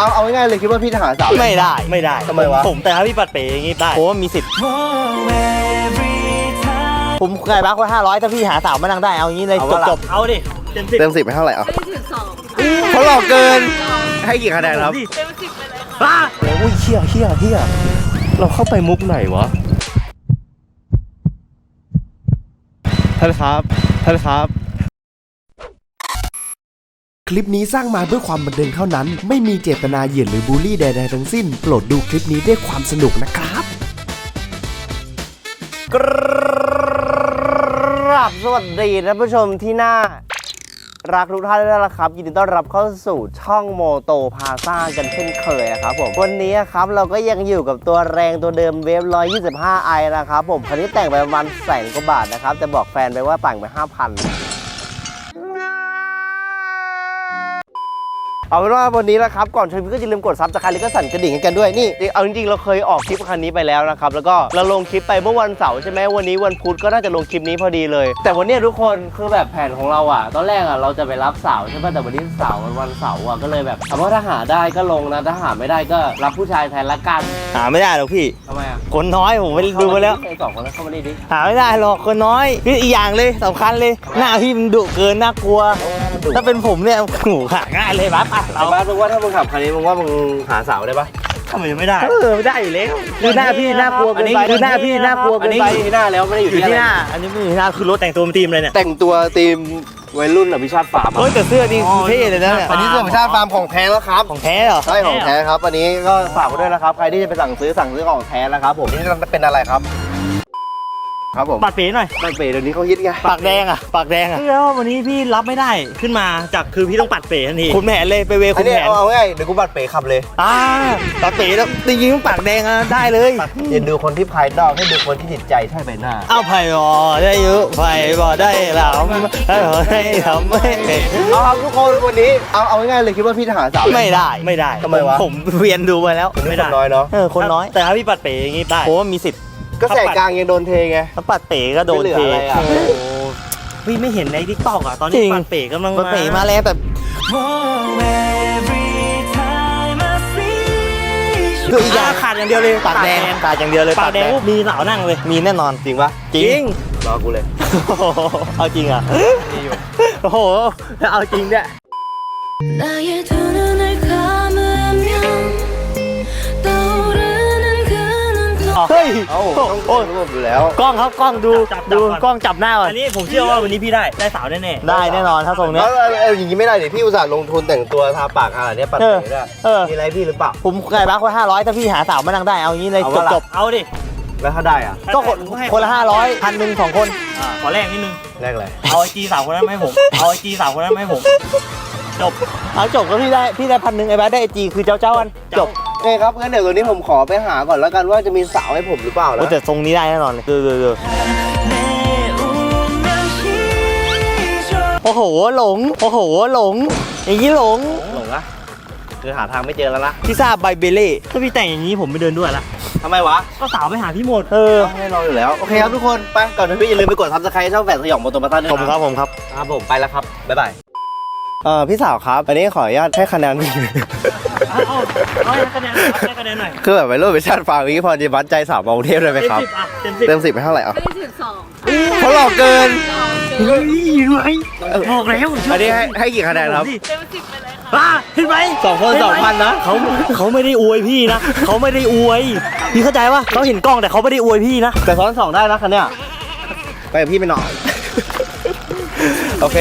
เอาเอาง่ายๆเลยคิดว่าพี่จะหาสาว ไม่ได้ไม่ได้ทำไมวะ ผมแต่ถ้าพี่ปัดเป๋อย่างงี้ได้ผมว่ามีสิทธิ์ผมเคยบักไว้ห้าร้อยถ้าพี่หาสาวมานั่งได้เอางี้เลยเอาจวะบล่ะจบเอาดิเต็มสิบเต็มสิบไปเท่าไหร่อะไม่ถึงสองเขาหลอกเกิน ให้กี่คะแนนครับ เต็มสิบไปเลยค่ะบ้าโอ้ยเฮียเฮียเฮียเราเข้าไปมุกไหนวะท่านครับท่านครับ คลิปนี้สร้างมาเพื่อความบันเทิงเท่านั้น ไม่มีเจตนาเหยียดหรือบูลลี่ใดๆทั้งสิ้น โปรดดูคลิปนี้ด้วยความสนุกนะครับกราบสวัสดีท่านผู้ชมที่น่ารักทุกท่านด้วยนะครับยินดีต้อนรับเข้าสู่ช่องโมโตพาซ่ากันเช่นเคยนะครับผมวันนี้ครับเราก็ยังอยู่กับตัวแรงตัวเดิมเวฟ125ไอนะครับผมคันนี้แต่งไปประมาณแสนกว่าบาทนะครับแต่บอกแฟนไปว่าแต่งไป 5,000 เอาเป็นว่าวันนี้นะครับก่อนชมคลิปก็อย่าลืมกดซับสไครต์แล้วก็สั่นกระดิ่งให้กันด้วยนี่เอาจริงๆเราเคยออกคลิปคันนี้ไปแล้วนะครับแล้วก็เราลงคลิปไปเมื่อวันเสาร์ใช่ไหมวันนี้วันพุธก็น่าจะลงคลิปนี้พอดีเลย แต่วันเนี้ยทุกคนคือแบบแผนของเราอะ ตอนแรกอะเราจะไปรับสาวใช่ป่ะแต่วันนี้สาวมันวันเสาร์อะก็เลยแบบถามว่าถ้าหาได้ก็ลงนะถ้าหาไม่ได้ก็รับผู้ชายแทนละกันหาไม่ได้หรอกพี่ทำไมอะคนน้อยผมไปดูมาแล้วไอ้สองคนแล้วเข้ามานี่ดิหาไม่ได้หรอกคนน้อยคืออีกอย่างเลยสำคัญเลย หน้าพี่มันดุเกินน่ากลัว ถ้าเป็นผมเนี่ยโอ้โหหาง่ายเลยบ้าปะเอาเราบ้านมึงว่าถ้ามึงขับคันนี้มึงว่ามึงหาสาวได้ปะทำไมไม่ได้เออไม่ได้อยู่แล้วคือหน้าพี่น่ากลัวเกินไปคือหน้าพี่น่ากลัวอัเกินนนี้ไปอยู่ที่หน้าแล้วไม่ได้ออยู่ยู่ที่ที่หหน้าน้า อันนี้ไม่อยู่ที่หน้าคือรถแต่งตัวเป็นทีมเลยเนี่ยแต่งตัวทีมวัยรุ่นอภิชาติฟาร์มเฮ้ยแต่เสื้อนี่คือเท่เลยนะเนี่ยอันนี้เสื้ออภิชาติฟาร์มของแท้แล้วครับ ของแท้เหรอใช่ของแท้ครับ อันนี้ก็ฝากไว้ด้วยนะครับ ใครที่จะไปสั่งซื้อสั่งซื้อของแท้นะครับผมนี่จะเป็นอะไรครับ ครับผมปัดเป๋หน่อยมันเป๋เดี๋ยวนี้เขาฮิตไงปากแดงอะปากแดงอะแล้ววันนี้พี่รับไม่ได้ขึ้นมาจากคือพี่ต้องปัดเป๋ทันทีคุณแผนเลยไปเวอัคุนณนี้แผนเอาง่ายเดี๋ยวกูบัตรเป๋ขับเลยอ่าปัดเป๋แล้วจริงๆต้องปากแดงอะได้เลยอย่าดูคนที่ภายนอกให้ดูคนที่จิตใจใช่ใบหน้าเอาไผ่บอได้เยอะไผ่บอได้หลามได้บอได้ทำไม่เป็นเอาครับทุกคนวันนี้เอาเอาง่ายๆเลยคิดว่าพี่จะหาสาว ไม่ได้ไม่ได้ทำไมวะ ผมเวียนดูมาแล้วคนนี้ไม่คได้นน้อยเนาะ เออคนน้อยแต่ถ้าพี่ปัดเป๋อย่างงี้ได้ผมว่ามีสิทธิ์ ก็แสกกลางยังโดนเทไง ถ้าปัดเป๋ก็โดน ไม่เหลือ เท อะไรอ่ะ โอ้โหพี่ไม่เห็นในทิกตอกอ่ะตอน จริ นี้ ง ปัดเป๋กำลัง ปัดเป๋มาแล้วแต่ คืออีกอย่างขาดอย่างเดียวเลย ปากแดงปากอย่างเดียวเลย ปากแดงปุ๊บมีสาวนั่งเลย มีแน่นอน จริงปะ จริง รอกูเลย โอ้โหเอาจริงอ่ะ มีอยู่ โอ้โหแล้วเอาจริงเนี่ย 나의 두 눈을 เฮ้ยเอ้าโอ้ต้องโอ้รวบอยู่แล้ว กล้องครับกล้องดูจับจับดูก่อน กล้องจับหน้าก่อนอันนี้ผมเชื่อว่าวันนี้พี่ได้ได้สาวแน่ๆได้แน่นอนถ้าทรงเนี้แล้ยวเอาเอาอย่างนี้ไม่ได้เดี๋ยวพี่อุตส่าห์ลงทุนแต่งตัวทาปากขนาดเนี้ยปัดเออเป๋ได้เออ มีอะไรพี่หรือเปล่า ผมเคยบักไว้ห้าร้อยถ้าพี่หาสาวมานั่งได้เอางี้เลยเอาจวะบล่ะ จบเอาดิแล้วถ้าได้อะก็คนคนละห้าร้อยพันหนึ่งสองคน อ่าขอแรกนิดนึง แรกอะไรเอาไอจีสาวคนนั้นมาให้ผม เอาไอจีสาวคนนั้นมาให้ผม จบ เอาจบก็พี่ได้พี่ได้พันหนึ่งไอ้บ้าสได้ไอจีคือเจ้าเจ้ากันจบ โอเคครับงั้นเดี๋ยวตัวนี้ผมขอไปหาก่อนแล้วกันว่าจะมีสาวให้ผมหรือเปล่าโอ้นะแต่ทรงนี้ได้แน่นอนเลยดูดูดูโอ้โหหลง โอ้โหหลง อย่างนี้หลง หลงอะคือหาทางไม่เจอแล้วนะพิซซ่าใบเบเล่ถ้าพี่แต่งอย่างนี้ผมไม่เดินด้วยละ ทำไมวะก็สาวไปหาพี่หมด เออเอาให้เราอยู่แล้ว โอเคครับทุกคน ไปก่อนอื่นพี่อย่าลืมไปกดซับสไครต์ช่องแฝดสยองโมโตมาตันด้วยผมนะครับผมครับ ครับผมไปแล้วครับ บ๊ายบาย เอ่อพี่สาวครับ อันนี้ขออนุญาตให้คะแนน เอาเอาเอาให้คะแนนหน่อยให้คะแนนหน่อยคือแบบไปรุ่นไปชาติฟาร์มนี้พอจะวัดใจสาวมากรุงเทพได้ไหมเต็มครับ สิบอะเต็มสิบเต็มสิบไปเท่าไหร่อะไม่ถึงสองเขาหลอกเกิน เฮ้ยรวยบอกแล้วอันนี้ให้ให้กี่คะแนนครับสิเต็มสิบไปเลยค่ะบ้าเห็นไหมสองคนสองพันนะ เขาเขาไม่ได้อวยพี่นะเขาไม่ได้อวยพี่เข้าใจปะเขาเห็นกล้องแต่เขาไม่ได้อวยพี่นะแต่ซ้อนสองได้นะคันเนี้ยไปกับพี่ไปหน่อย โอเค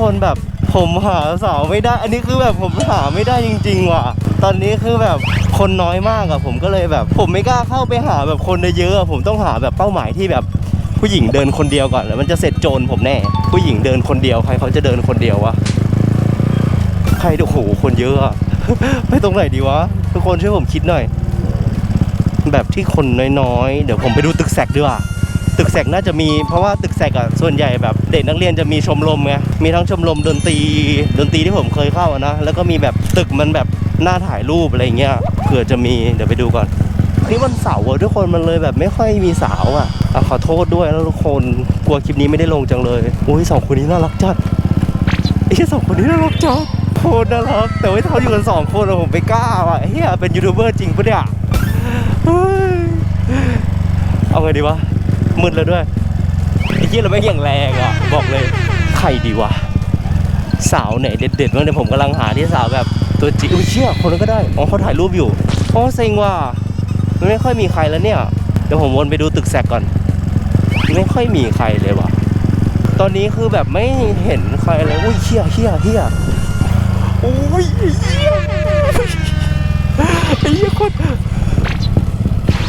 คนแบบผมหาสาวไม่ได้ อันนี้คือแบบผมหาไม่ได้จริง ๆ ว่ะ ตอนนี้คือแบบคนน้อยมากอะผมก็เลยแบบ ผมไม่กล้าเข้าไปหาแบบคนเยอะอะผมต้องหาแบบเป้าหมายที่แบบผู้หญิงเดินคนเดียวก่อนแล้วมันจะเสร็จโจรผมแน่ ผู้หญิงเดินคนเดียวใครเขาจะเดินคนเดียววะใครโอ้โหคนเยอะอะไปตรงไหนดีวะทุกคนช่วยผมคิดหน่อย แบบที่คนน้อยๆ เดี๋ยวผมไปดูตึกแสกดีกว่า ตึกแสกน่าจะมีเพราะว่าตึกแสกอะส่วนใหญ่แบบเด็กนักเรียนจะมีชมรมไงมีทั้งชมรมดนตรีดนตรีที่ผมเคยเข้าอะนะแล้วก็มีแบบตึกมันแบบหน้าถ่ายรูปอะไรเงี้ยเผื่อจะมีเดี๋ยวไปดูก่อนนี่วันเสาร์อะทุกคนมันเลยแบบไม่ค่อยมีสาวอะอะขอโทษด้วยแล้วทุกคนกลัวคลิปนี้ไม่ได้ลงจังเลยโอ้ยสองคนนี้น่ารักจัดไอ้สองคนนี้น่ารักจัดโคตรน่ารักแต่ว่าเขาอยู่กันสองคนอะผมไม่กล้าว่ะเฮียเป็นยูทูบเบอร์จริงปะเนี่ยเฮ้ยเอาไงดีวะ มืดแล้วด้วยไอ้เหี้ยเราไม่แข็งแรงอะบอกเลยใครดีวะ สาวไหนเด็ดๆบ้างเดี๋ยผมกำลังหาที่สาวแบบตัวจริงอุ้ยเชี่ยคนนั้นก็ได้อ๋อเขาถ่ายรูปอยู่อ๋อเซ็งว่ะมันไม่ค่อยมีใครแล้วเนี่ยเดี๋ยวผมวนไปดูตึกแสกก่อน ไม่ค่อยมีใครเลยว่ะ ตอนนี้คือแบบไม่เห็นใครเลยอุ้ยเฮียเฮียเฮียโอ้ยเฮียไอ้เฮียโคตร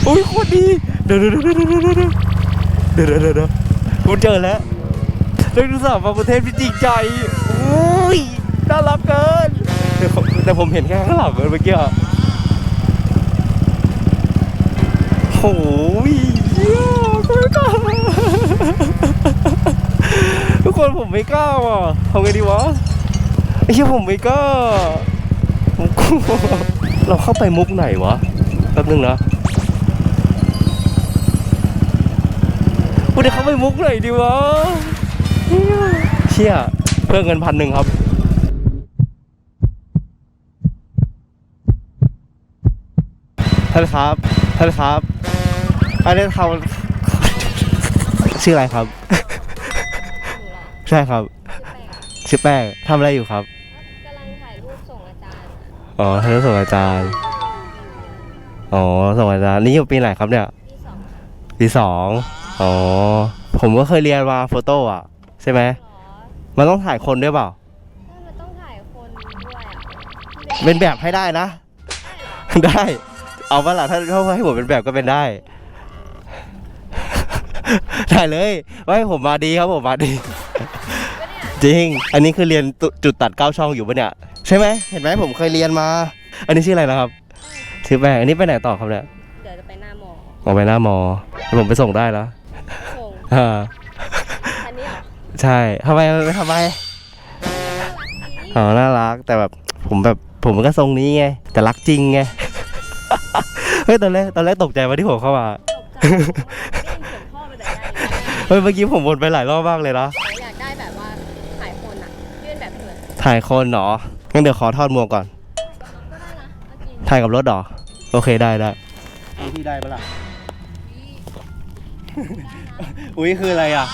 โอ้ยโคตรดีเดี๋ยวเดี๋ยวเดี๋ยวเดี๋ยว เดี๋ยวเดี๋ยวเดี๋ยวเดี๋ยวเดี๋ยวเดี๋ยวกูเจอแล้วนักศึกษามาประเทศพิจิตรใจโอ้ยน่ารักเกินเดี๋ยวผมแต่ผมเห็นแค่ข้างหลังเมื่อกี้อะโอ้ยเหี้ยกูไม่กล้าทุกคนผมไม่กล้าว่ะทำไงดีวะไอ้เหี้ยผมไม่กล้าผมกลัวเราเข้าไปมุกไหนวะแป๊บนึงนะ กูจะเข้าไปมุกไหนดีวะเหี้ยเชี่ยเพิ่มเงินพันหนึ่งครับท่านครับท่านครับอันนี้เขาชื่ออะไรครับ ใช่ครับชื่อแป้งทำอะไรอยู่ครับกำลังถ่ายรูปส่งอาจารย์อ๋อท่านส่งอาจารย์อ๋อส่งอาจารย์นี่อยู่ปีไหนครับเนี่ยที่สองปีสอง อ๋อ ผมก็เคยเรียนมาโฟโต้อะใช่ไหมหรอมันต้องถ่ายคนด้วยเปล่า ถ้ามันต้องถ่ายคนด้วยอะเป็นแบบให้ได้นะ ได้ เอาปะล่ะถ้าถ้าให้ผมเป็นแบบก็เป็นได้ ได้เลยว่าให้ผมมาดีครับผมมาดีจริง อันนี้คือเรียนตุจุดตัดเก้าช่องอยู่ปะเนี่ย ใช่ไหมเห็นไหมผมเคยเรียนมา อันนี้ชื่ออะไรนะครับ ชื่อแป้งอันนี้ไปไหนต่อครับเนี่ยเดี๋ยวจะไปหน้ามอออกไปหน้ามอเดี๋ยวผมไปส่งได้แล้ว ส่งอ่าคันนี้เหรอใช่ทำไมทำไมอ๋อน่ารักแต่แบบผมแบบผมก็ทรงนี้ไง แต่รักจริงไงเฮ้ยตอนแรกตอนแรกตกใจมาที่ผมเข้ามาตกใจได้ยินเสียงพ่อมาแต่ไกลเฮ้ยเมื่อกี้ผมวนไปหลายรอบมากเลยนะอยากได้แบบว่าถ่ายคนอะยื่นแบบเผื่อถ่ายคนเหรองั้นเดี๋ยวขอทอดหมวกก่อนก็ได้นะเอาจริงถ่ายกับรถเหรอ โอเคได้ได้พี่ได้ปะล่ะ อุ้ยคืออะไรอะ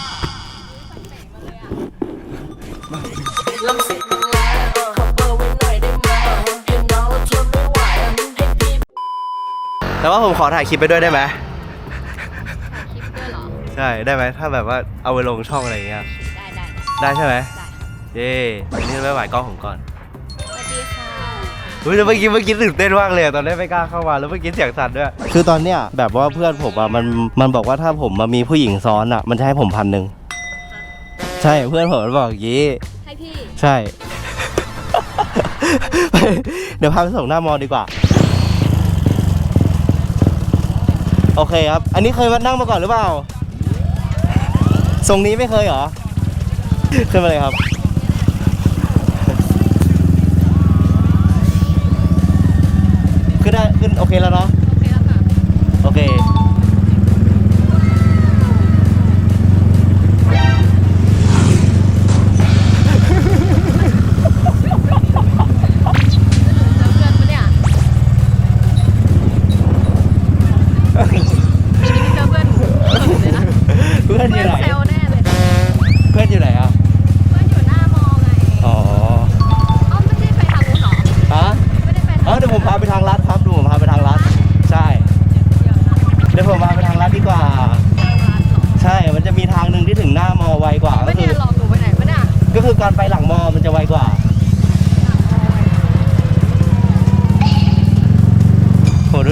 แต่ว่าผมขอถ่ายคลิปไปด้วยได้ไหมคลิปด้วยเหรอ ใช่ได้ไหมถ้าแบบว่าเอาไปลงช่องอะไรอย่างเงี้ยได้ได้ได้ใช่ไหมได้เย้อันนี้ไม่ไหวกล้องผมก่อนสวัสดีค่ะ เฮ้ยแล้วเมื่อกี้เมื่อกี้ตื่นเต้นมากเลยอะตอนแรกไม่กล้าเข้ามาแล้วเมื่อกี้เสียงสั่นด้วย คือตอนเนี้ยแบบว่าเพื่อนผมอะมันมันบอกว่าถ้าผมมามีผู้หญิงซ้อนอะมันจะให้ผมพันหนึ่งใช่เพื่อนผมมันบอกอย่างงี้ ให้พี่ใช่ เดี๋ยวพาไปส่งหน้ามอดีกว่า โอเคครับ อันนี้เคยมานั่งมาก่อนหรือเปล่าทรงนี้ไม่เคยเหรอ ขึ้นมาเลยครับ ขึ้นได้ขึ้นโอเคแล้วเนาะ โอเค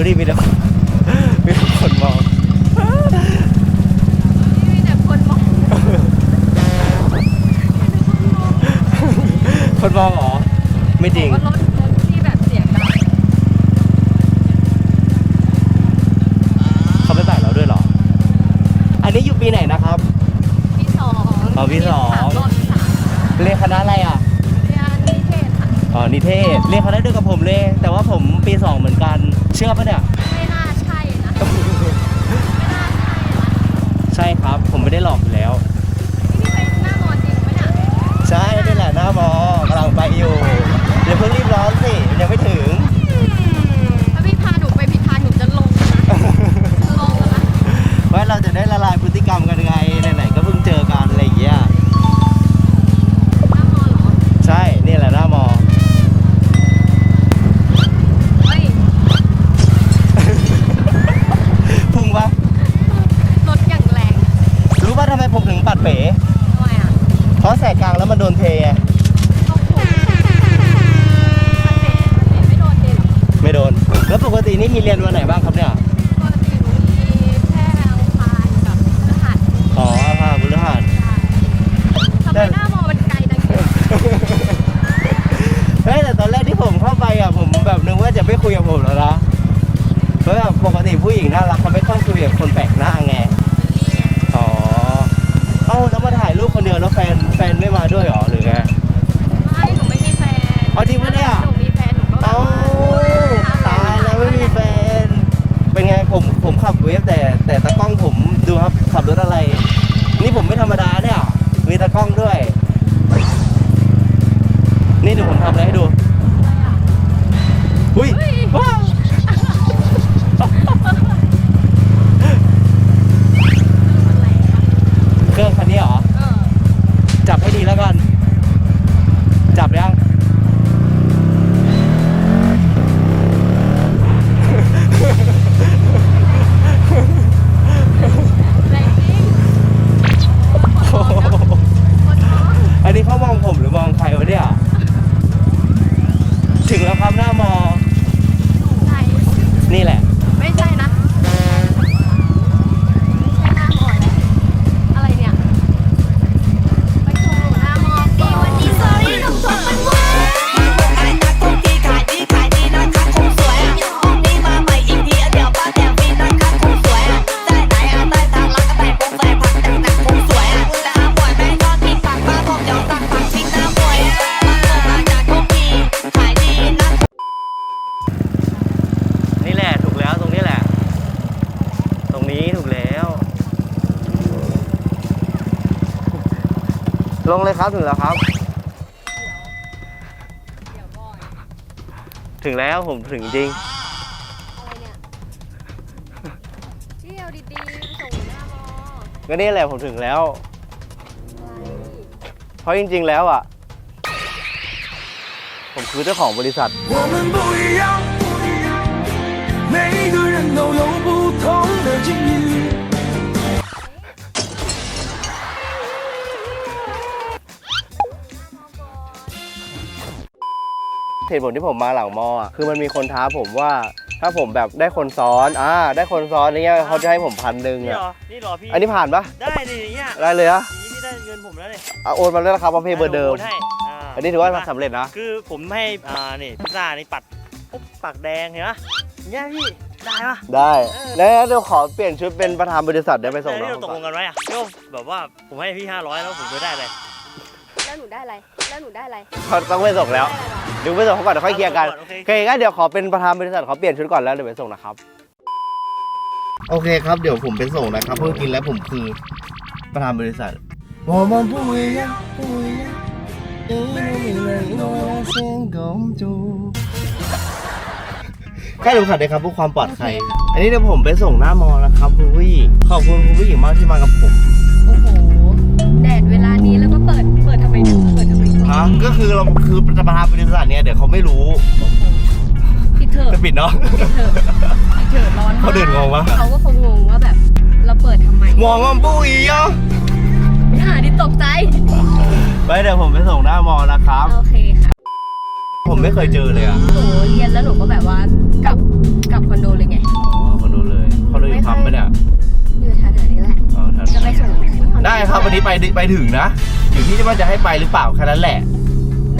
ดูดิมีแต่มีแต่คนมองมีแต่คนมองคนมองเหรอ ไม่จริง ว่ารถรถที่แบบเสียงดังเขาไม่แบกเราด้วยเหรอ อันนนี้อยู่ปีไหนนะครับ ที่สองอ๋อพี่สองสามรอบที่สามเรียนคณะอะไรอะ เรียนนิเทศค่ะอ๋อ นิเทศ เรียนคณะเดียวกับผมเลย แต่ว่าผมปีสองเหมือนกัน เชื่อปะเนี่ย ไม่น่าใช่นะ ไม่น่าใช่นะใช่ครับ ผมไม่ได้หลอกอยู่แล้ว นี่พี่เป็นหน้ามอจริงไหมเนี่ยใช่นี่แหละหน้ามอกำลังไปอยู่เดี๋ยวเพิ่งรีบร้อนสิยังไม่ถึง ถ้าพี่พาหนูไปผิดทางหนูจะลงนะจะลงแล้วนะ ว่าเราจะได้ละลายพฤติกรรมกันไงไหนๆก็เพิ่งเจอกัน ป่ะทำไมผมถึงปัดเป๋ทำไมอะเพราะแสกกลางแล้วมันโดนเทไงต้องถูกมันเตะมันเตะไม่โดนเตะหรอไม่โดน แล้วปกตินี่มีเรียนวันไหนบ้างครับเนี่ย ปกติหนูมีแค่อังคารกับพฤหัสอ๋ออาภาพฤหัสทำไมหน้ามอมันไกลจังเลยเฮ้ยแต่ตอนแรกที่ผมเข้าไปอะผมแบบนึกว่าจะไม่คุยกับผมแล้วนะเพราะแบบปกติผู้หญิงน่ารักเขาไม่ต้องคุยกับคนแปลกหน้าไง ครับถึงแล้วครับ เดี๋ยวก่อน ถึงแล้วผมถึงจริง อะไรเนี่ยเที่ยวดีๆไปส่งหน้ามอ ก็นี่แหละผมถึงแล้ว อะไร เพราะจริง ๆ แล้วอ่ะ ผมคือเจ้าของบริษัท 我们不一样，每个人都有不同的境遇。 ตุผลที่ผมมาหลังมออะคือมันมีคนท้าผมว่า ถ้าผมแบบได้คนซ้อนอ่าได้คนซ้อนอย่างเงี้ยเขาจะให้ผมพันหนึ่งนี่อะเหรอ นี่เหรอพี่ อันนี้ผ่านปะได้ดิเนี่ยได้เลยอะอย่างนี้พี่ได้เงินผมแล้วเนี่ยอะโอนมาแล้วนะครับพร้อมเพย์เบอร์เดิมโนให้าอันนี้ถือว่าสำเร็จนะคือผมให้อ่านี่พิซซ่านี่ปัดปุ๊บปากแดงเห็นปะเนี่ยพี่ ได้ปะ ได้แล้วเดี๋ยวขอเปลี่ยนชุดเป็นประธานบริษัทได้ไปส่งที่น้อเรางตกลงกันไว้อะก็แบบว่าผมให้พี่ 500 แล้วผมจะได้อะไรแล้วหนูได้อะไร แล้วหนูได้อะไรต้องไปส่งแล้วเดี๋ยวไปส่งเขาก่อนเดี๋ยวค่อยเคลียร์กันโอเค โอเคงั้นเดี๋ยวขอเป็นประธานบริษัทเขาเปลี่ยนชุดก่อนแล้วเดี๋ยวไปส่งนะครับ โอเคครับเดี๋ยวผมไปส่งนะครับ เพื่อกินแล้วผมคือประธานบริษัทมองมองผู้หญิผู้หญิงค่นูขัดเลยครับเพื่อความปลอดภัย อันนี้เดี๋ยวผมไปส่งหน้ามอแล้วครับคุณผู้หญิงขอบคุณคุณผู้หญิงมากที่มากับผม ฮะก็คือเราคือประธานบริษัทเนี่ยเดี๋ยวเขาไม่รู้ปิดเถอะจะปิดเนาะปิดเถอะปิดเถอะร้อนมากเขาเดินงงปะเขาก็คงงงว่าแบบเราเปิดทำไมมองว่าปุ้ยอะหาดิตกใจ ไปเดี๋ยวผมไปส่งหน้ามอนะครับ โอเคค่ะ ผมไม่เคยเจอเลยอะหนูเรียนแล้วหนูก็แบบว่ากลับกลับคอนโดเลยไง อ๋อคนดูเลยคนดูอยู่ทำปะเนี่ย อยู่แถวๆนี้แหละ อ๋อทันจะไปส่งที่คอนโได้ครับวันนี้ไปไปถึงนะอยู่ที่ว่าจะให้ไปหรือเปล่าแค่นั้นแหละ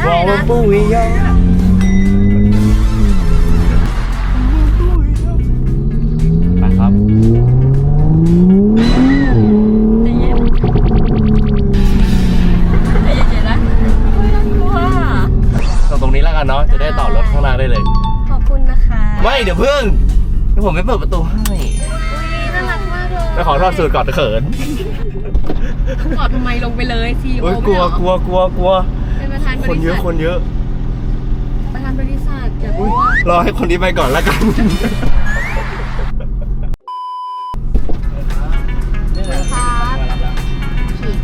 บอกว่าปุ้ยยอไปครับตรงนี้แล้วกันเนาะจะได้ต่อรถข้างหน้าได้เลย ขอบคุณนะคะไม่เดี๋ยวเพิ่งเดี๋ยวผมไปเปิดประตูให้น่ารักมากเลยไปขอทอดสูตรก่อนเขิน กอดทำไมลงไปเลยซีโอโอ้ยกลัวกลัวกลัวกลัวเป็นประธานบคนริเยษัอะทคนเยอะประธานบริษัทอย่ากลัวรอให้คนนี้ไปก่อนแล้วกัน ครับผิด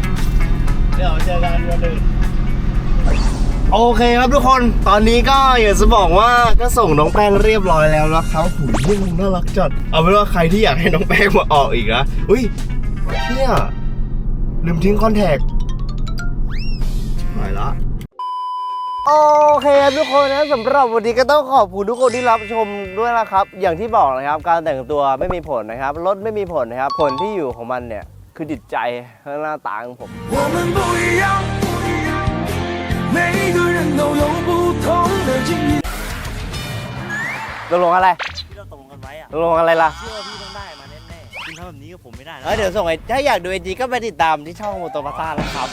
เดี๋ยวเจอกันวันอื่นโอเคครับทุกคนตอนนี้ก็อยากจะบอกว่าก็ส่งน้องแป้งเรียบร้อยแล้วนะครับหูยเรื่องน่ารักจัด เอาเป็นว่าใครที่อยากให้น้องแป้งมาออกอีกนะอุ้ยเนี่ย ลืมทิ้งคอนแทคหายละ โอเคครับทุกคนนะสำหรับวันนี้ก็ต้องขอบคุณทุกคนที่รับชมด้วยนะครับ อย่างที่บอกนะครับ การแต่งตัวไม่มีผลนะครับรถไม่มีผลนะครับ ผลที่อยู่ของมันเนี่ย คือจิตใจและหน้าตาของผม 我们不一样，每个人都有不同的境遇。 ตกลงอะไร ที่เราตกลงกันไว้อะ ตกลงอะไรล่ะ เชื่อว่าพี่ แบบนี้กับผมไม่ได้นะเอ้ยเดี๋ยวส่งไอ้ถ้าอยากดูไอจีก็ไปติดตามที่ช่องโมโตพาซ่านะครับ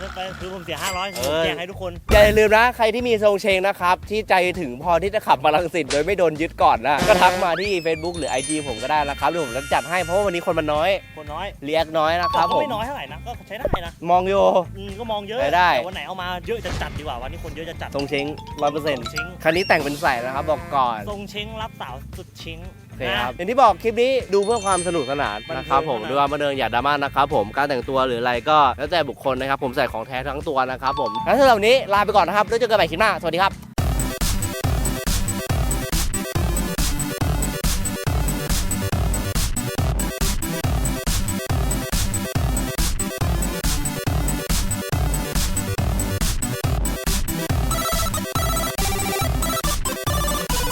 แล้วไปคือผมเสีย500คือเอผมอแจกให้ทุกคน อย่าลืมนะ ใครที่มีทรงเชงนะครับ ที่ใจถึงพอที่จะขับมาลังสิตโดยไม่โดนยึดก่อนนะ ก็ทักมาที่ Facebook หรือ IG ผมก็ได้นะครับเดี๋ยวผมจะจัดให้เพราะว่าวันนี้คนมันน้อยคนน้อยเรียกน้อยนะคแต่รับก็ผมไม่น้อยเท่าไหร่นะ ก็ใช้ได้นะมองอยู่อืมก็มองเยอะได้ได้ แต่วันไหนเอามาเยอะจะจัดดีกว่า วันนี้คนเยอะจะจัดทรงเชงร้อยเปอร์เซ็นต์ชิงคันนี้แต่งเป็นใส่นะครับบอกก่อน ทรงชิงรับสาวสุดชิงโอ เคครับนะอย่างที่บอกคลิปนี้ดูเพื่อความสนุกสนานบันเทิงนะครับผมเท่านั้นดูว่าบันเทิงอย่าดราม่านะครับผมการแต่งตัวหรืออะไรก็แล้วแต่บุคคลนะครับผมใส่ของแท้ทั้งตัวนะครับผมแล้วสำหรับวันนี้ลาไปก่อนนะครับแล้วเจอกันใหม่คลิปหน้าสวัสดีครับ